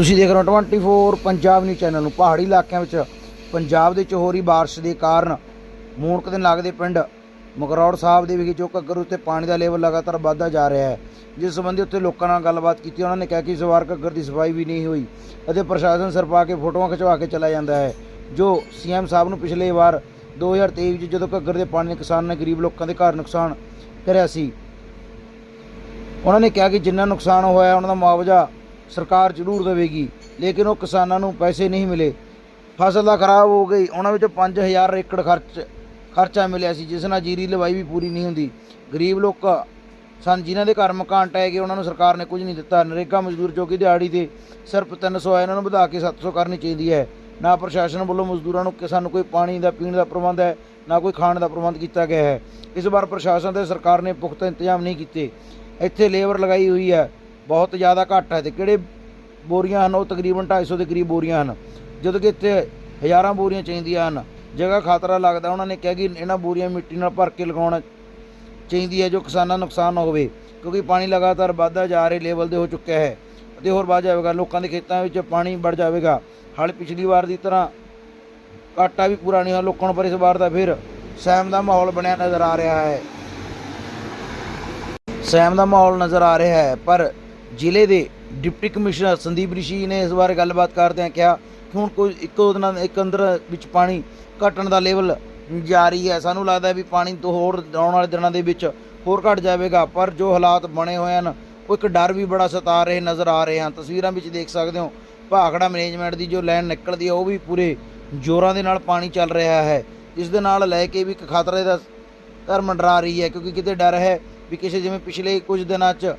ਤੁਸੀਂ ਦੇਖ ਰਹੇ ਹੋ 24 ਪੰਜਾਬ ਨਿਊਜ਼ ਚੈਨਲ ਨੂੰ। ਪਹਾੜੀ ਇਲਾਕਿਆਂ ਵਿੱਚ ਪੰਜਾਬ ਦੇ ਵਿੱਚ ਹੋ ਰਹੀ ਬਾਰਿਸ਼ ਦੇ ਕਾਰਨ ਮੂਣਕ ਦੇ ਲੱਗਦੇ ਪਿੰਡ ਮਕਰੌੜ ਸਾਹਿਬ ਦੇ ਵਿਖੇ ਜੋ ਘੱਗਰ ਉੱਤੇ ਪਾਣੀ ਦਾ ਲੈਵਲ ਲਗਾਤਾਰ ਵੱਧਦਾ ਜਾ ਰਿਹਾ ਹੈ। ਜਿਸ ਸੰਬੰਧੀ ਉੱਥੇ ਲੋਕਾਂ ਨਾਲ ਗੱਲਬਾਤ ਕੀਤੀ, ਉਹਨਾਂ ਨੇ ਕਿਹਾ ਕਿ ਇਸ ਵਾਰ ਘੱਗਰ ਦੀ ਸਫ਼ਾਈ ਵੀ ਨਹੀਂ ਹੋਈ ਅਤੇ ਪ੍ਰਸ਼ਾਸਨ ਸਰਪਾ ਕੇ ਫੋਟੋਆਂ ਖਿਚਵਾ ਕੇ ਚਲਾ ਜਾਂਦਾ ਹੈ, ਜੋ ਸੀਐਮ ਸਾਹਿਬ ਨੂੰ ਪਿਛਲੇ ਵਾਰ 2023 ਵਿੱਚ ਜਦੋਂ ਘੱਗਰ ਦੇ ਪਾਣੀ ਨੇ ਕਿਸਾਨ ਨੇ ਗਰੀਬ ਲੋਕਾਂ ਦੇ ਘਰ ਨੁਕਸਾਨ ਕਰਿਆ ਸੀ। ਉਹਨਾਂ ਨੇ ਕਿਹਾ ਕਿ ਜਿੰਨਾ ਨੁਕਸਾਨ ਹੋਇਆ, ਉਹਨਾਂ ਦਾ ਮੁਆਵਜ਼ਾ ਸਰਕਾਰ ਜ਼ਰੂਰ ਦੇਵੇਗੀ, ਲੇਕਿਨ ਉਹ ਕਿਸਾਨਾਂ ਨੂੰ ਪੈਸੇ ਨਹੀਂ ਮਿਲੇ। ਫਸਲ ਦਾ ਖਰਾਬ ਹੋ ਗਈ, ਉਹਨਾਂ ਵਿੱਚੋਂ 5000 ਏਕੜ ਖਰਚ, ਖਰਚਾ ਮਿਲਿਆ ਸੀ, ਜਿਸ ਨਾਲ ਜੀਰੀ ਲਵਾਈ ਵੀ ਪੂਰੀ ਨਹੀਂ ਹੁੰਦੀ। ਗਰੀਬ ਲੋਕ ਸਨ, ਜਿਨ੍ਹਾਂ ਦੇ ਘਰ ਮਕਾਨ ਟਹਿ ਗਏ, ਉਹਨਾਂ ਨੂੰ ਸਰਕਾਰ ਨੇ ਕੁਝ ਨਹੀਂ ਦਿੱਤਾ। ਨਰੇਗਾ ਮਜ਼ਦੂਰ ਜੋ ਕਿ ਦਿਹਾੜੀ ਤੇ ਸਿਰਫ 300 ਹੈ, ਇਹਨਾਂ ਨੂੰ ਵਧਾ ਕੇ 700 ਕਰਨੀ ਚਾਹੀਦੀ ਹੈ। ਨਾ ਪ੍ਰਸ਼ਾਸਨ ਵੱਲੋਂ ਮਜ਼ਦੂਰਾਂ ਨੂੰ ਕਿ ਸਾਨੂੰ ਕੋਈ ਪਾਣੀ ਦਾ, ਪੀਣ ਦਾ ਪ੍ਰਬੰਧ ਹੈ, ਨਾ ਕੋਈ ਖਾਣ ਦਾ ਪ੍ਰਬੰਧ ਕੀਤਾ ਗਿਆ ਹੈ। ਇਸ ਵਾਰ ਪ੍ਰਸ਼ਾਸਨ ਤੇ ਸਰਕਾਰ ਨੇ ਪੁਖਤਾ ਇੰਤਜ਼ਾਮ ਨਹੀਂ ਕੀਤੇ। ਇੱਥੇ ਲੇਬਰ ਲਗਾਈ ਹੋਈ ਹੈ। ਬਹੁਤ ਜ਼ਿਆਦਾ ਘੱਟ ਹੈ ਤੇ ਕਿਹੜੇ ਬੋਰੀਆਂ ਹਨ, ਉਹ ਤਕਰੀਬਨ 250 ਦੇ ਕਰੀਬ ਬੋਰੀਆਂ ਹਨ। ਜਦੋਂ ਕਿ ਇੱਥੇ ਹਜ਼ਾਰਾਂ ਬੋਰੀਆਂ ਚਾਹੀਦੀਆਂ ਹਨ। ਜਗ੍ਹਾ ਖਾਤਰਾ ਲੱਗਦਾ ਉਹਨਾਂ ਨੇ ਕਿਹਾ ਕਿ ਇਹਨਾਂ ਬੋਰੀਆਂ ਮਿੱਟੀ ਨਾਲ ਭਰ ਕੇ ਲਗਾਉਣਾ ਚਾਹੀਦੀ ਹੈ, ਜੋ ਕਿਸਾਨਾਂ ਨੂੰ ਨੁਕਸਾਨ ਨਾ ਹੋਵੇ, ਕਿਉਂਕਿ ਪਾਣੀ ਲਗਾਤਾਰ ਵੱਧਦਾ ਜਾ ਰਿਹਾ ਲੈਵਲ ਤੇ ਹੋ ਚੁੱਕਿਆ ਹੈ। ਅਤੇ ਹੋਰ ਵੱਧ ਜਾਵੇਗਾ, ਲੋਕਾਂ ਦੇ ਖੇਤਾਂ ਵਿੱਚ ਪਾਣੀ ਵੜ ਜਾਵੇਗਾ। ਹਾਲ ਪਿਛਲੀ ਵਾਰ ਦੀ ਤਰ੍ਹਾਂ ਘਾਟਾ ਵੀ ਪੂਰਾ ਨਹੀਂ ਹੋਇਆ, ਲੋਕਾਂ ਨੂੰ ਪਰ ਇਸ ਵਾਰ ਦਾ ਫਿਰ ਸਹਿਮ ਦਾ ਮਾਹੌਲ ਬਣਿਆ ਨਜ਼ਰ ਆ ਰਿਹਾ ਹੈ। ਸਹਿਮ ਦਾ ਮਾਹੌਲ ਨਜ਼ਰ ਆ ਰਿਹਾ ਹੈ, ਪਰ ਜ਼ਿਲ੍ਹੇ ਦੇ ਡਿਪਟੀ ਕਮਿਸ਼ਨਰ ਸੰਦੀਪ ਰਿਸ਼ੀ ਨੇ ਇਸ ਬਾਰੇ ਗੱਲਬਾਤ ਕਰਦਿਆਂ ਕਿਹਾ ਕਿ ਹੁਣ ਕੋਈ ਇੱਕੋ ਦਿਨਾਂ ਇੱਕ ਅੰਦਰ ਵਿੱਚ ਪਾਣੀ ਘਟਣ ਦਾ ਲੈਵਲ ਜਾਰੀ ਹੈ। ਸਾਨੂੰ ਲੱਗਦਾ ਵੀ ਪਾਣੀ ਤੋਂ ਹੋਰ ਆਉਣ ਵਾਲੇ ਦਿਨਾਂ ਦੇ ਵਿੱਚ ਹੋਰ ਘਟ ਜਾਵੇਗਾ, ਪਰ ਜੋ ਹਾਲਾਤ ਬਣੇ ਹੋਏ ਹਨ, ਉਹ ਇੱਕ ਡਰ ਵੀ ਬੜਾ ਸਤਾ ਰਹੇ ਨਜ਼ਰ ਆ ਰਹੇ ਹਨ। ਤਸਵੀਰਾਂ ਵਿੱਚ ਦੇਖ ਸਕਦੇ ਹੋ, ਭਾਖੜਾ ਮੈਨੇਜਮੈਂਟ ਦੀ ਜੋ ਲਾਈਨ ਨਿਕਲਦੀ ਹੈ, ਉਹ ਵੀ ਪੂਰੇ ਜ਼ੋਰਾਂ ਦੇ ਨਾਲ ਪਾਣੀ ਚੱਲ ਰਿਹਾ ਹੈ। ਇਸ ਦੇ ਨਾਲ ਲੈ ਕੇ ਵੀ ਇੱਕ ਖਤਰੇ ਦਾ ਘਰ ਮੰਡਰਾ ਰਹੀ ਹੈ, ਕਿਉਂਕਿ ਕਿਤੇ ਡਰ ਹੈ ਵੀ ਕਿਸੇ ਜਿਵੇਂ ਪਿਛਲੇ ਕੁਝ ਦਿਨਾਂ 'ਚ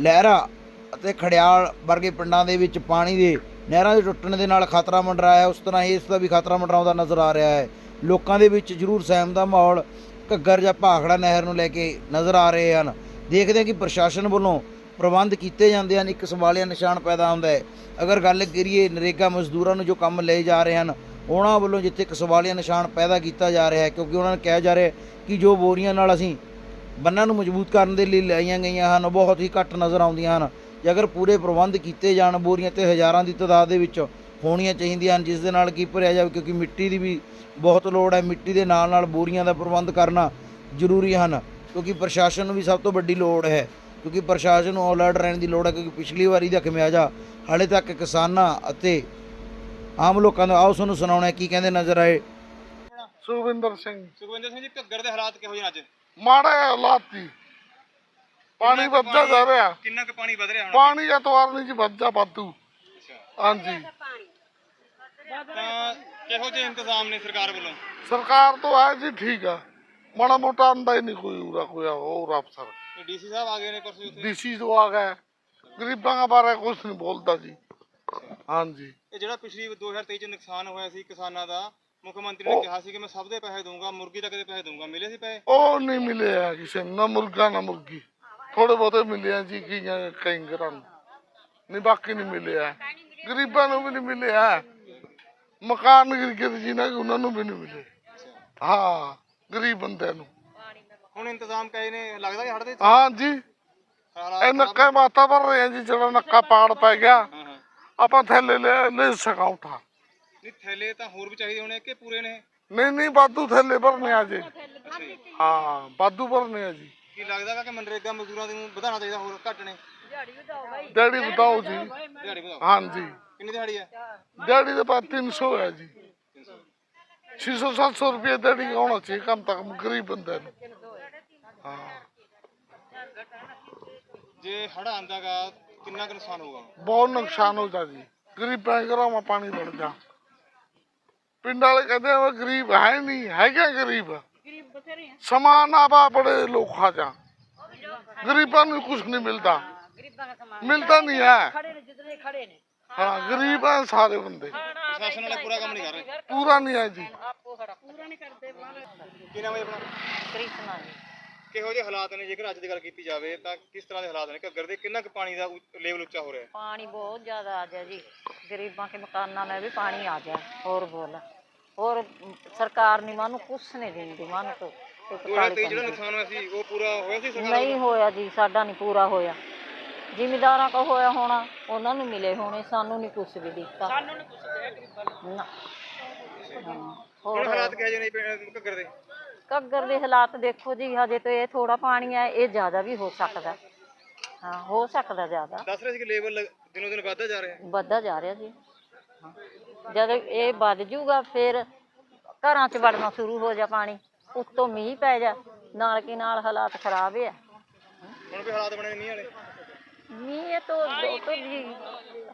ਲਹਿਰਾ ਅਤੇ ਖੜਿਆਲ ਵਰਗੇ ਪਿੰਡਾਂ ਦੇ ਵਿੱਚ ਪਾਣੀ ਦੇ ਨਹਿਰਾਂ ਦੇ ਟੁੱਟਣ ਦੇ ਨਾਲ ਖਤਰਾ ਮੰਡਰਾਇਆ। ਉਸ ਤਰ੍ਹਾਂ ਹੀ ਇਸ ਦਾ ਵੀ ਖਤਰਾ ਮੰਡਰਾਉਂਦਾ ਨਜ਼ਰ ਆ ਰਿਹਾ ਹੈ। ਲੋਕਾਂ ਦੇ ਵਿੱਚ ਜ਼ਰੂਰ ਸਹਿਮ ਦਾ ਮਾਹੌਲ ਘੱਗਰ ਜਾਂ ਭਾਖੜਾ ਨਹਿਰ ਨੂੰ ਲੈ ਕੇ ਨਜ਼ਰ ਆ ਰਹੇ ਹਨ। ਦੇਖਦੇ ਹਾਂ ਕਿ ਪ੍ਰਸ਼ਾਸਨ ਵੱਲੋਂ ਪ੍ਰਬੰਧ ਕੀਤੇ ਜਾਂਦੇ ਹਨ। ਇੱਕ ਸਵਾਲੀਆ ਨਿਸ਼ਾਨ ਪੈਦਾ ਹੁੰਦਾ ਹੈ। ਅਗਰ ਗੱਲ ਕਰੀਏ ਨਰੇਗਾ ਮਜ਼ਦੂਰਾਂ ਨੂੰ ਜੋ ਕੰਮ ਲਏ ਜਾ ਰਹੇ ਹਨ, ਉਹਨਾਂ ਵੱਲੋਂ ਜਿੱਥੇ ਇੱਕ ਸਵਾਲੀਆ ਨਿਸ਼ਾਨ ਪੈਦਾ ਕੀਤਾ ਜਾ ਰਿਹਾ ਹੈ, ਕਿਉਂਕਿ ਉਹਨਾਂ ਨੇ ਕਿਹਾ ਜਾ ਰਿਹਾ ਕਿ ਜੋ ਬੋਰੀਆਂ ਨਾਲ ਅਸੀਂ ਬੰਨਾਂ ਨੂੰ ਮਜ਼ਬੂਤ ਕਰਨ ਦੇ ਲਈ ਲਾਈਆਂ ਗਈਆਂ ਹਨ ਉਹ ਬਹੁਤ ਹੀ ਘੱਟ ਨਜ਼ਰ ਆਉਂਦੀਆਂ ਹਨ। ਜੇ ਅਗਰ ਪੂਰੇ ਪ੍ਰਬੰਧ ਕੀਤੇ ਜਾਣ ਬੋਰੀਆਂ ਤੇ ਹਜ਼ਾਰਾਂ ਦੀ ਤਾਦਾਦ ਦੇ ਵਿੱਚ ਹੋਣੀਆਂ ਚਾਹੀਦੀਆਂ ਹਨ ਜਿਸ ਦੇ ਨਾਲ ਕੀ ਭਰਿਆ ਜਾਵੇ ਕਿਉਂਕਿ ਮਿੱਟੀ ਦੀ ਵੀ ਬਹੁਤ ਲੋੜ ਹੈ ਮਿੱਟੀ ਦੇ ਨਾਲ ਨਾਲ ਬੋਰੀਆਂ ਦਾ ਪ੍ਰਬੰਧ ਕਰਨਾ ਜ਼ਰੂਰੀ ਹਨ ਕਿਉਂਕਿ ਪ੍ਰਸ਼ਾਸਨ ਨੂੰ ਵੀ ਸਭ ਤੋਂ ਵੱਡੀ ਲੋੜ ਹੈ। ਕਿਉਂਕਿ ਪ੍ਰਸ਼ਾਸਨ ਨੂੰ ਅਲਰਟ ਰਹਿਣ ਦੀ ਲੋੜ ਹੈ ਕਿਉਂਕਿ ਪਿਛਲੀ ਵਾਰੀ ਦਾ ਖਮਿਆਜਾ ਹਾਲੇ ਤੱਕ ਕਿਸਾਨਾਂ ਅਤੇ ਆਮ ਲੋਕਾਂ ਦਾ ਆਓ ਤੁਹਾਨੂੰ ਸੁਣਾਉਣਾ ਕੀ ਕਹਿੰਦੇ ਨਜ਼ਰ ਆਏ? ਸੁਖਵਿੰਦਰ ਸਿੰਘ। ਸੁਖਵਿੰਦਰ ਸਿੰਘ ਜੀ ਘੱਗਰ ਦੇ ਹਾਲਾਤ ਕਿਹੋ ਜਿਹੇ ਨੇ ਅੱਜ? ਮਾੜਾ ਹਾਲਾਤ ਸੀ ਪਾਣੀ ਵੱਧਦਾ ਜਾ ਰਿਹਾ। ਕਿੰਨਾ ਕੁ ਪਾਣੀ ਵਧ ਰਿਹਾ ਹੁਣ? ਪਾਣੀ ਐਤਵਾਰ ਨਹੀਂ ਜੀ ਵੱਧਦਾ ਵਾਧੂ। ਹਾਂਜੀ। ਤਾਂ ਕਿਹੋ ਜਿਹੇ ਇੰਤਜ਼ਾਮ ਨੇ ਸਰਕਾਰ ਵੱਲੋਂ? ਸਰਕਾਰ ਤੋਂ ਹੈ ਜੀ ਠੀਕ ਆ। ਮਾੜਾ ਮੋਟਾ ਆਂਦਾ ਹੀ ਨਹੀਂ ਕੋਈ ਉਰਾ ਕੋਈ ਹੋਰ ਅਫਸਰ। ਡੀਸੀ ਸਾਹਿਬ ਆ ਗਏ ਨੇ ਪਰਸੋਂ ਉੱਥੇ ਡੀਸੀ ਤੋਂ ਆ ਗਏ। ਗਰੀਬਾਂ ਦਾ ਬਾਰੇ ਕੁਝ ਨਹੀਂ ਬੋਲਦਾ ਜੀ। ਹਾਂਜੀ। ਇਹ ਜਿਹੜਾ ਪਿਛਲੀ 2023 ਚ ਨੁਕਸਾਨ ਹੋਇਆ ਸੀ ਕਿਸਾਨਾਂ ਦਾ ਮੁੱਖ ਮੰਤਰੀ ਨੇ ਕਿਹਾ ਸੀ ਕਿ ਮੈਂ ਸਭ ਦੇ ਪੈਸੇ ਦਊਂਗਾ ਮੁਰਗੀ ਤੱਕ ਦੇ ਪੈਸੇ ਦਊਂਗਾ। ਮਿਲੇ ਸੀ ਪੈਸੇ? ਉਹ ਨਹੀਂ ਮਿਲਿਆ ਕਿਸੇ ਨੂੰ ਨਾ ਮੁਰਗਾ ਨਾ ਮੁਰਗੀ। ਥੋੜੇ ਬਹੁਤੇ ਮਿਲਿਆ ਜੀ ਕੀ ਕਈ ਘਰਾਂ ਨੂੰ। ਨਹੀਂ ਬਾਕੀ ਨਹੀਂ ਮਿਲਿਆ। ਗਰੀਬਾਂ ਨੂੰ ਵੀ ਨਹੀਂ ਮਿਲਿਆ। ਮਕਾਨ ਗਿਰ ਗਏ ਜੀ ਨਾ ਉਹਨਾਂ ਨੂੰ ਵੀ ਨਹੀਂ ਮਿਲੇ। ਹਾਂ ਗਰੀਬ ਬੰਦਿਆਂ ਨੂੰ। ਹੁਣ ਇੰਤਜ਼ਾਮ ਕਹੇ ਨੇ ਲੱਗਦਾ ਕਿ ਹੜ ਦੇ ਹਾਂ ਜੀ। ਇਹ ਨੱਕਾ ਮਾਤਾ ਭਰ ਰਹੇ ਆ ਜੀ ਜਿਹੜਾ ਨੱਕਾ ਪਾੜ ਪੈ ਗਿਆ। ਹਾਂ ਹਾਂ। ਆਪਾਂ ਥੱਲੇ ਲੈ ਲੈ ਸਕਾਂ ਉਠਾ। ਨਹੀਂ ਥੈਲੇ ਤਾਂ ਹੋਰ ਵੀ ਚਾਹੀਦੇ ਹੋਣੇ ਕਿ ਪੂਰੇ ਨੇ? ਨਹੀਂ ਨਹੀਂ ਬਾਦੂ ਥੱਲੇ ਭਰਨੇ ਆ ਜੀ। ਹਾਂ ਬਾਦੂ ਭਰਨੇ ਆ ਜੀ। ਕੀ ਲੱਗਦਾ ਵਾ ਕਿ ਮਨਰੇਗਾ ਮਜ਼ਦੂਰਾਂ ਨੂੰ ਵਧਾਉਣਾ ਚਾਹੀਦਾ ਹੋਰ ਘੱਟ ਨੇ? ਡੈਡੀ ਬਤਾਓ ਜੀ। ਦਿਹਾੜੀ ਵਧਾਓ। ਹਾਂਜੀ। ਕਿੰਨੀ ਦਿਹਾੜੀ ਹੈ ਦਿਹਾੜੀ ਦੇ ਬਾਅਦ 300 ਹੈ ਜੀ। 600 700 ਰੁਪਏ ਦਿਹਾੜੀ ਹੋਣਾ ਚਾਹੀਏ ਕਮ ਤੱਕ ਗਰੀਬ ਬੰਦੇ ਨੂੰ। ਹਾਂ। ਜੇ ਹੜ ਆਂਦਾਗਾ ਕਿੰਨਾ ਕੁ ਨੁਕਸਾਨ ਹੋਊਗਾ? ਬਹੁਤ ਨੁਕਸਾਨ ਹੋ ਜਾ ਜੀ। ਗਰੀਬਾਂ ਘਰਾਂ ਮਾ ਪਾਣੀ ਵੜ ਜਾ। ਪਿੰਡ ਵਾਲੇ ਕਹਿੰਦੇ ਆ ਵੀ ਗਰੀਬ ਹੈ ਨਹੀਂ ਹੈਗੇ ਗਰੀਬ। ਸਮਾਨ ਆਵਾ ਬੜੇ ਲੋਖਾ ਜਾ ਗਰੀਬਾਂ ਨੂੰ ਕੁਝ ਨਹੀਂ ਮਿਲਦਾ। ਮਿਲਦਾ ਨਹੀਂ ਹੈ। ਖੜੇ ਨੇ ਜਿਤਨੇ ਖੜੇ ਨੇ। ਹਾਂ ਗਰੀਬ ਹੈ ਸਾਰੇ ਬੰਦੇ। ਪ੍ਰਸ਼ਾਸਨ ਵਾਲੇ ਪੂਰਾ ਕੰਮ ਨਹੀਂ ਕਰ ਰਹੇ। ਪੂਰਾ ਨਹੀਂ ਹੈ ਜੀ। ਆਪੋ ਖੜਾ। ਪੂਰਾ ਨਹੀਂ ਕਰਦੇ ਕੀ ਨਾਮ ਹੈ ਆਪਣਾ? ਕ੍ਰਿਸ਼ਨਾ ਜੀ। ਕਿਹੋ ਜਿਹੇ ਹਾਲਾਤ ਨੇ ਜੇਕਰ ਅੱਜ ਦੀ ਗੱਲ ਕੀਤੀ ਜਾਵੇ ਤਾਂ ਕਿਸ ਤਰ੍ਹਾਂ ਦੇ ਹਾਲਾਤ ਨੇ ਘੱਗਰ ਦੇ ਕਿੰਨਾ ਕੁ ਪਾਣੀ ਦਾ ਲੈਵਲ ਉੱਚਾ ਹੋ ਰਿਹਾ ਹੈ ਪਾਣੀ ਬਹੁਤ ਜ਼ਿਆਦਾ ਆ ਗਿਆ ਜੀ ਗਰੀਬਾਂ ਕੇ ਮਕਾਨਾਂ में भी पानी आ जाए और बोला और सरकार ने मानो कुछ नहीं देंदी मानो तो एक 2023 ਜਿਹੜਾ ਨੁਕਸਾਨ ਹੋਇਆ ਸੀ ਉਹ ਪੂਰਾ ਹੋਇਆ ਸੀ ਸਰਕਾਰ ਨਹੀਂ ਹੋਇਆ ਜੀ ਸਾਡਾ ਨਹੀਂ ਪੂਰਾ ਹੋਇਆ ਜ਼ਿਮੀਦਾਰਾਂ ਕੋ ਹੋਇਆ ਹੋਣਾ ਉਹਨਾਂ ਨੂੰ ਮਿਲੇ ਹੋਣੇ ਸਾਨੂੰ ਨਹੀਂ ਕੁਛ ਵੀ ਦਿੱਤਾ ਸਾਨੂੰ ਨਹੀਂ ਕੁਛ ਨਾ ਹਾਂ, ਹੁਣ ਹੋਰ ਹਾਲਾਤ ਕਿਹੋ ਜਿਹੇ ਨੇ ਪਿੰਡ ਘੱਗਰ ਦੇ ਘੱਗਰ ਦੇ ਹਾਲਾਤ ਦੇਖੋ ਜੀ ਹਜੇ ਤਾਂ ਇਹ ਥੋੜਾ ਪਾਣੀ ਹੈ ਇਹ ਜ਼ਿਆਦਾ ਵੀ ਹੋ ਸਕਦਾ ਹਾਂ। ਹੋ ਸਕਦਾ ਜ਼ਿਆਦਾ। ਦੱਸ ਰਹੇ ਸੀ ਕਿ ਲੇਵਲ ਦਿਨੋ ਦਿਨ ਵੱਧਦਾ ਜਾ ਰਿਹਾ। ਹੈ ਵੱਧਦਾ ਜਾ ਰਿਹਾ ਜੀ। ਹਾਂ। ਜਦ ਇਹ ਵੱਧ ਜੂਗਾ ਫਿਰ ਘਰਾਂ 'ਚ ਵੜਨਾ ਸ਼ੁਰੂ ਹੋ ਜਾ ਪਾਣੀ। ਉੱਤੋਂ ਮੀਂਹ ਪੈ ਜਾ ਨਾਲ ਕੀ ਨਾਲ ਹਾਲਾਤ ਖਰਾਬ ਹੈ ਹੁਣ ਵੀ ਹਾਲਾਤ ਬਣੇ ਨਹੀਂ ਵਾਲੇ। ਮੀਂਹ ਤੋਂ ਉਹ ਤੋਂ ਜੀ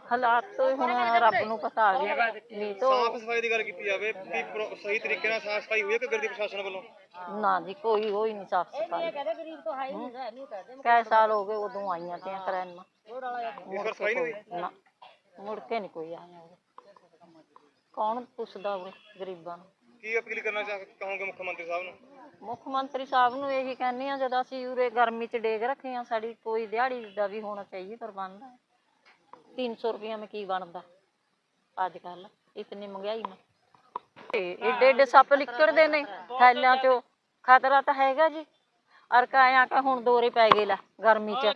ਹਾਲਾਤ ਤੋਂ ਹੁਣ ਰੱਬ ਨੂੰ ਪਤਾ ਆ ਗਿਆ ਤੋਂ ਸਾਫ਼ ਸਫ਼ਾਈ ਦੀ ਗੱਲ ਕੀਤੀ ਜਾਵੇ ਕਿ ਪ੍ਰੋ- ਸਹੀ ਤਰੀਕੇ ਨਾਲ ਸਾਫ਼ ਸਫ਼ਾਈ ਹੋਈ ਹੈ ਘੱਗਰ ਦੀ ਪ੍ਰਸ਼ਾਸਨ ਵੱਲੋਂ? ਨਾ ਜੀ ਕੋਈ ਹੋਈ ਨਹੀਂ ਸਾਫ਼ ਸਫ਼ਾਈ। ਕਈ ਸਾਲ ਹੋ ਗਏ ਉਦੋਂ ਆਈਆਂ ਤੇ ਕਰੈਨ ਇਸ ਵਾਰ ਸਫ਼ਾਈ ਨਹੀਂ ਹੋਈ? ਨਾ ਮੁੜ ਕੇ ਨਹੀਂ ਕੋਈ ਆਇਆ ਉਰੇ। ਕੌਣ ਪੁੱਛਦਾ ਉਰੇ ਗਰੀਬਾਂ ਨੂੰ? ਕੀ ਅਪੀਲ ਕਰਨਾ ਚਾਹ ਕਹੋਗੇ ਮੁੱਖ ਮੰਤਰੀ ਸਾਹਿਬ ਨੂੰ? ਮੁੱਖ ਮੰਤਰੀ ਸਾਹਿਬ ਨੂੰ ਇਹੀ ਕਹਿੰਦੇ ਆ ਜਦ ਅਸੀਂ ਉਰੇ ਗਰਮੀ ਚ ਡੇਗ ਰੱਖੇ ਆ ਸਾਡੀ ਕੋਈ ਦਿਹਾੜੀ ਦਾ ਵੀ ਹੋਣਾ ਚਾਹੀਏ ਪ੍ਰਬੰਧ 300 ਰੁਪਏ में ਕੀ ਬਣਦਾ? ਅੱਜ ਕੱਲ ਇਤਨੀ ਮਹਿੰਗਾਈ में ਤੇ ਏਡੇ ਏਡੇ ਸੱਪ ਲਿਕੜਦੇ ਨੇ ਥੈਲਿਆਂ ਚੋਂ। ਖਤਰਾ ਤਾਂ ਹੈਗਾ ਜੀ। ਅਰਕਾਇਆ ਕਾ ਹੁਣ ਦੋਰੇ ਪੈ ਗਏ ਲੈ ਗਰਮੀ ਚ।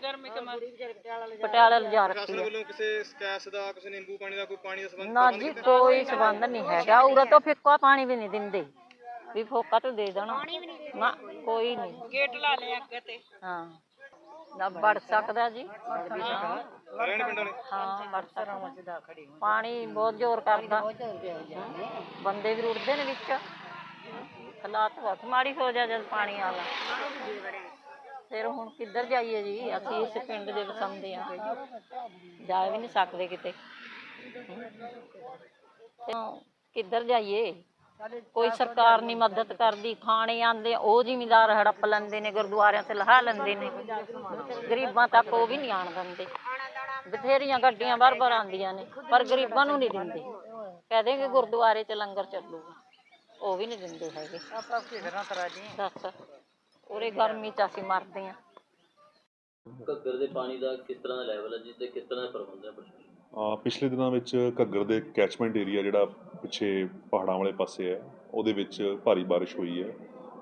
ਪਟਿਆਲਾ ਲਿਜਾ ਰੱਖੀ ਪ੍ਰਸ਼ਾਸਨ ਆ ਵੱਲੋਂ ਕਿਸੇ ਸਕੈਸ ਦਾ ਕਿਸੇ ਨਿੰਬੂ ਪਾਣੀ ਦਾ ਕੋਈ ਪਾਣੀ ਦਾ ਸੰਬੰਧ ਨਾ ਜੀ ਕੋਈ ਸਬੰਧ ਨਹੀਂ ਹੈਗਾ। ਉਰੇ ਤੋਂ ਫਿੱਕਾ ਪਾਣੀ ਵੀ ਨਹੀਂ ਦਿੰਦੇ। ਵੀ ਫੋਕਾ ਤੋਂ ਦੇ ਦੇਣਾ। ਨਾ ਕੋਈ ਨਹੀਂ। ਗੇਟ ਲਾ ਲਿਆ ਅੱਗੇ ਤੇ। ਹਾਂ। ਨਾ ਵੜ ਸਕਦਾ ਜੀ। ਪਿੰਡਾਂ ਹਾਂ ਵੜ ਸਕਦਾ। ਪਾਣੀ ਬਹੁਤ ਜ਼ੋਰ ਕਰਦਾ। ਬੰਦੇ ਵੀ ਰੁੜਦੇ ਨੇ ਵਿੱਚ। ਹਾਲਾਤ ਬਹੁਤ ਮਾੜੀ ਹੋ ਜਾ ਜਦ ਪਾਣੀ ਆਲਾ ਫਿਰ ਹੁਣ ਕਿੱਧਰ ਜਾਈਏ ਜੀ? ਅਸੀਂ ਇਸ ਪਿੰਡ ਦੇ ਵਸੰਦੇ ਆ ਜਾ ਵੀ ਨਹੀਂ ਸਕਦੇ ਕਿਤੇ। ਕਿੱਧਰ ਜਾਈਏ? ਕੋਈ ਸਰਕਾਰ ਨਹੀਂ ਮਦਦ ਕਰਦੀ ਖਾਣੇ ਆਂਦੇ ਉਹ ਜ਼ਿਮੀਦਾਰ ਹੜੱਪ ਲੈਂਦੇ ਨੇ ਗੁਰਦੁਆਰਿਆਂ ਤੇ ਲਹਾ ਲੈਂਦੇ ਨੇ। ਗਰੀਬਾਂ ਤੱਕ ਉਹ ਵੀ ਨਹੀਂ ਆਣ ਦਿੰਦੇ। ਬਥੇਰੀਆਂ ਗੱਡੀਆਂ ਬਾਰ-ਬਾਰ ਆਉਂਦੀਆਂ ਨੇ ਪਰ ਗਰੀਬਾਂ ਨੂੰ ਨਹੀਂ ਦਿੰਦੇ। ਕਹਦੇ ਕਿ ਗੁਰਦੁਆਰੇ 'ਚ ਲੰਗਰ ਚੱਲੂਗਾ ਉਹ ਵੀ ਨਹੀਂ ਦਿੰਦੇ ਹੈਗੇ। ਦੱਸ ਉਰੇ ਗਰਮੀ 'ਚ ਅਸੀਂ ਮਰਦੇ ਆ। ਘੱਗਰ ਦੇ ਪਾਣੀ ਦਾ ਕਿਸ ਤਰ੍ਹਾਂ ਦਾ ਲੈਵਲ ਹੈ ਜੀ ਤੇ ਕਿਸ ਤਰ੍ਹਾਂ ਦਾ ਪ੍ਰਬੰਧ ਹੈ ਪਿਛਲੇ ਦਿਨਾਂ ਵਿੱਚ ਘੱਗਰ ਦੇ ਕੈਚਮੈਂਟ ਏਰੀਆ ਜਿਹੜਾ ਪਿੱਛੇ ਪਹਾੜਾਂ ਵਾਲੇ ਪਾਸੇ ਹੈ ਉਹਦੇ ਵਿੱਚ ਭਾਰੀ ਬਾਰਿਸ਼ ਹੋਈ ਹੈ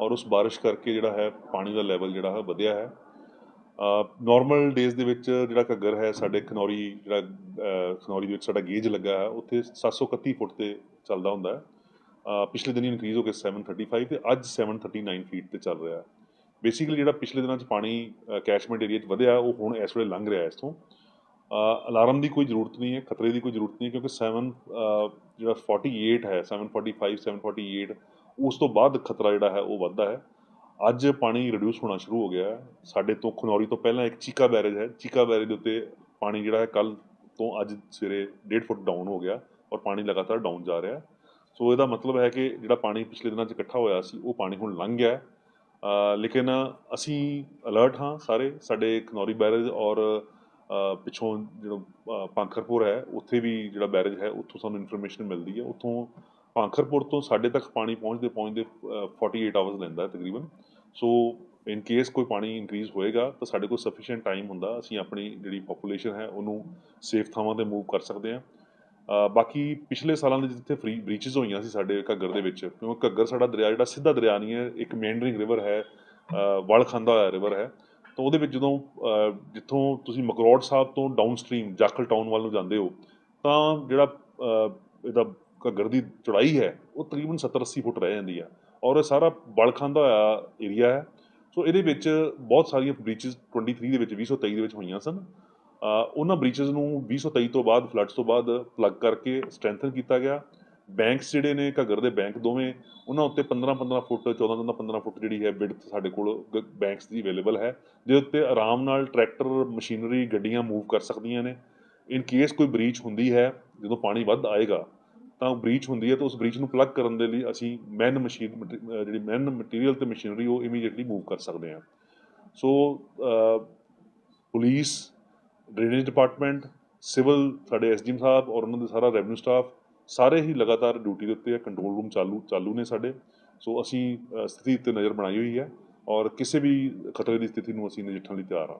ਔਰ ਉਸ ਬਾਰਿਸ਼ ਕਰਕੇ ਜਿਹੜਾ ਹੈ ਪਾਣੀ ਦਾ ਲੈਵਲ ਜਿਹੜਾ ਹੈ ਵਧਿਆ ਹੈ। ਨਾਰਮਲ ਡੇਜ਼ ਦੇ ਵਿੱਚ ਜਿਹੜਾ ਘੱਗਰ ਹੈ ਸਾਡੇ ਖਨੌਰੀ ਜਿਹੜਾ ਖਨੌਰੀ ਦੇ ਵਿੱਚ ਸਾਡਾ ਗੇਜ ਲੱਗਾ ਹੈ ਉੱਥੇ 731 ਫੁੱਟ ਤੇ ਚੱਲਦਾ ਹੁੰਦਾ ਹੈ। ਅ, ਪਿਛਲੇ ਦਿਨੀ ਇਨਕਰੀਜ਼ ਹੋ ਕੇ 735 ਤੇ ਅੱਜ 739 ਫੀਟ ਤੇ ਚੱਲ ਰਿਹਾ ਹੈ। ਬੇਸਿਕਲੀ ਜਿਹੜਾ ਪਿਛਲੇ ਦਿਨਾਂ 'ਚ ਪਾਣੀ ਕੈਚਮੈਂਟ ਏਰੀਆ 'ਚ ਵਧਿਆ ਉਹ ਹੁਣ ਇਸ ਵੇਲੇ ਲੰਘ ਰਿਹਾ ਇਸ ਤੋਂ। ਅਲਾਰਮ ਦੀ ਕੋਈ ਜ਼ਰੂਰਤ ਨਹੀਂ ਹੈ, ਖਤਰੇ ਦੀ ਕੋਈ ਜ਼ਰੂਰਤ ਨਹੀਂ ਕਿਉਂਕਿ 7 ਜਿਹੜਾ 48 ਹੈ 745 748 ਉਸ ਤੋਂ ਬਾਅਦ ਖਤਰਾ ਜਿਹੜਾ ਹੈ ਉਹ ਵੱਧਦਾ ਹੈ। ਅੱਜ ਪਾਣੀ ਰਿਡਿਊਸ ਹੋਣਾ ਸ਼ੁਰੂ ਹੋ ਗਿਆ ਹੈ। ਸਾਡੇ ਤੋਂ ਖਨੌਰੀ ਤੋਂ ਪਹਿਲਾਂ ਇੱਕ ਚੀਕਾ ਬੈਰੇਜ ਹੈ। ਚੀਕਾ ਬੈਰੇਜ ਦੇ ਉੱਤੇ ਪਾਣੀ ਜਿਹੜਾ ਹੈ ਕੱਲ ਤੋਂ ਅੱਜ ਸਵੇਰੇ 1.5 ਫੁੱਟ ਡਾਊਨ ਹੋ ਗਿਆ ਔਰ ਪਾਣੀ ਲਗਾਤਾਰ ਡਾਊਨ ਜਾ ਰਿਹਾ ਸੋ ਇਹਦਾ ਮਤਲਬ ਹੈ ਕਿ ਜਿਹੜਾ ਪਾਣੀ ਪਿਛਲੇ ਦਿਨਾਂ 'ਚ ਇਕੱਠਾ ਹੋਇਆ ਸੀ, ਉਹ ਪਾਣੀ ਹੁਣ ਲੰਘ ਗਿਆ ਲੇਕਿਨ ਅਸੀਂ ਅਲਰਟ ਹਾਂ ਸਾਰੇ, ਸਾਡੇ ਖਨੌਰੀ ਬੈਰੇਜ ਔਰ ਪਿੱਛੋਂ ਜਿਹੜਾ ਅ, ਪਾਂਖਰਪੁਰ ਹੈ ਉੱਥੇ ਵੀ ਜਿਹੜਾ ਬੈਰੇਜ ਹੈ ਉੱਥੋਂ ਸਾਨੂੰ ਇਨਫੋਰਮੇਸ਼ਨ ਮਿਲਦੀ ਹੈ। ਉੱਥੋਂ ਪਾਂਖਰਪੁਰ ਤੋਂ ਸਾਡੇ ਤੱਕ ਪਾਣੀ ਪਹੁੰਚਦੇ ਪਹੁੰਚਦੇ ਅ, 48 ਆਵਰਸ ਲੈਂਦਾ ਹੈ ਤਕਰੀਬਨ। ਸੋ ਇਨ ਕੇਸ ਕੋਈ ਪਾਣੀ ਇਨਕਰੀਜ਼ ਹੋਏਗਾ ਤਾਂ ਸਾਡੇ ਕੋਲ ਸਫੀਸ਼ੀਐਂਟ ਟਾਈਮ ਹੁੰਦਾ। ਅਸੀਂ ਆਪਣੀ ਜਿਹੜੀ ਪੋਪੂਲੇਸ਼ਨ ਹੈ ਉਹਨੂੰ ਸੇਫ ਥਾਵਾਂ ਤੇ ਮੂਵ ਕਰ ਸਕਦੇ ਹਾਂ। ਬਾਕੀ ਪਿਛਲੇ ਸਾਲਾਂ ਦੇ ਜਿੱਥੇ ਫ੍ਰੀ ਬ੍ਰੀਚਸ ਹੋਈਆਂ ਸੀ ਸਾਡੇ ਘੱਗਰ ਦੇ ਵਿੱਚ ਕਿਉਂਕਿ ਘੱਗਰ ਸਾਡਾ ਦਰਿਆ ਜਿਹੜਾ ਸਿੱਧਾ ਦਰਿਆ ਨਹੀਂ ਹੈ ਇੱਕ ਮੇਂਡਰਿੰਗ ਰਿਵਰ ਹੈ ਅ, ਵਲ ਖਾਂਦਾ ਹੋਇਆ ਰਿਵਰ ਹੈ। ਤਾਂ ਉਹਦੇ ਵਿੱਚ ਜਦੋਂ ਜਿੱਥੋਂ ਤੁਸੀਂ ਮਕਰੋੜ ਸਾਹਿਬ ਤੋਂ ਡਾਊਨ ਸਟਰੀਮ ਜਾਖਲ ਟਾਊਨ ਵੱਲ ਨੂੰ ਜਾਂਦੇ ਹੋ, ਤਾਂ ਜਿਹੜਾ ਇਹਦਾ ਘੱਗਰ ਦੀ ਚੌੜਾਈ ਹੈ, ਉਹ ਤਕਰੀਬਨ 70 80 ਫੁੱਟ ਰਹਿ ਜਾਂਦੀ ਆ। ਔਰ ਇਹ ਸਾਰਾ ਵਲ ਖਾਂਦਾ ਹੋਇਆ ਏਰੀਆ ਹੈ। ਸੋ ਇਹਦੇ ਵਿੱਚ ਬਹੁਤ ਸਾਰੀਆਂ ਬ੍ਰੀਚਸ 23 ਦੇ ਵਿੱਚ 2023 ਦੇ ਵਿੱਚ ਹੋਈਆਂ ਸਨ। ਉਹਨਾਂ ਬ੍ਰੀਚਸ ਨੂੰ 2023 ਤੋਂ ਬਾਅਦ ਫਲੱਡਸ ਤੋਂ ਬਾਅਦ ਪਲੱਗ ਕਰਕੇ ਸਟਰੈਂਥਨ ਕੀਤਾ ਗਿਆ। ਬੈਂਕਸ ਜਿਹੜੇ ਨੇ, ਘੱਗਰ ਦੇ ਬੈਂਕ ਦੋਵੇਂ, ਉਹਨਾਂ ਉੱਤੇ 15 15 ਫੁੱਟ 14 14 15 ਫੁੱਟ ਜਿਹੜੀ ਹੈ ਵਿਡਥ ਸਾਡੇ ਕੋਲ ਬੈਂਕਸ ਦੀ ਅਵੇਲੇਬਲ ਹੈ, ਜਿਹਦੇ ਉੱਤੇ ਆਰਾਮ ਨਾਲ ਟਰੈਕਟਰ ਮਸ਼ੀਨਰੀ ਗੱਡੀਆਂ ਮੂਵ ਕਰ ਸਕਦੀਆਂ ਨੇ। ਇਨ ਕੇਸ ਕੋਈ ਬ੍ਰੀਚ ਹੁੰਦੀ ਹੈ, ਜਦੋਂ ਪਾਣੀ ਵੱਧ ਆਏਗਾ, ਤਾਂ ਬ੍ਰੀਚ ਹੁੰਦੀ ਹੈ, ਤਾਂ ਉਸ ਬ੍ਰੀਚ ਨੂੰ ਪਲੱਗ ਕਰਨ ਦੇ ਲਈ ਅਸੀਂ ਮੈਨ ਮਸ਼ੀਨ ਮਟ- ਜਿਹੜੀ ਮੈਨ ਮਟੀਰੀਅਲ ਤੇ ਮਸ਼ੀਨਰੀ ਉਹ ਇਮੀਡੀਏਟਲੀ ਮੂਵ ਕਰ ਸਕਦੇ ਹਾਂ। So police drainage department civil ਸਾਡੇ ਐਸਡੀਐਮ ਸਾਹਿਬ ਔਰ ਉਹਨਾਂ ਦੇ ਸਾਰਾ ਰੈਵਨਿਊ ਸਟਾਫ ਸਾਰੇ ਹੀ ਲਗਾਤਾਰ ਡਿਊਟੀ ਦੇ ਉੱਤੇ ਆ ਕੰਟਰੋਲ ਰੂਮ ਚਾਲੂ ਚਾਲੂ ਨੇ ਸਾਡੇ। ਸੋ ਅਸੀਂ ਸਥਿਤੀ ਉੱਤੇ ਨਜ਼ਰ ਬਣਾਈ ਹੋਈ ਹੈ ਔਰ ਕਿਸੇ ਵੀ ਖਤਰੇ ਦੀ ਸਥਿਤੀ ਨੂੰ ਅਸੀਂ ਨਜਿੱਠਣ ਲਈ ਤਿਆਰ ਹਾਂ।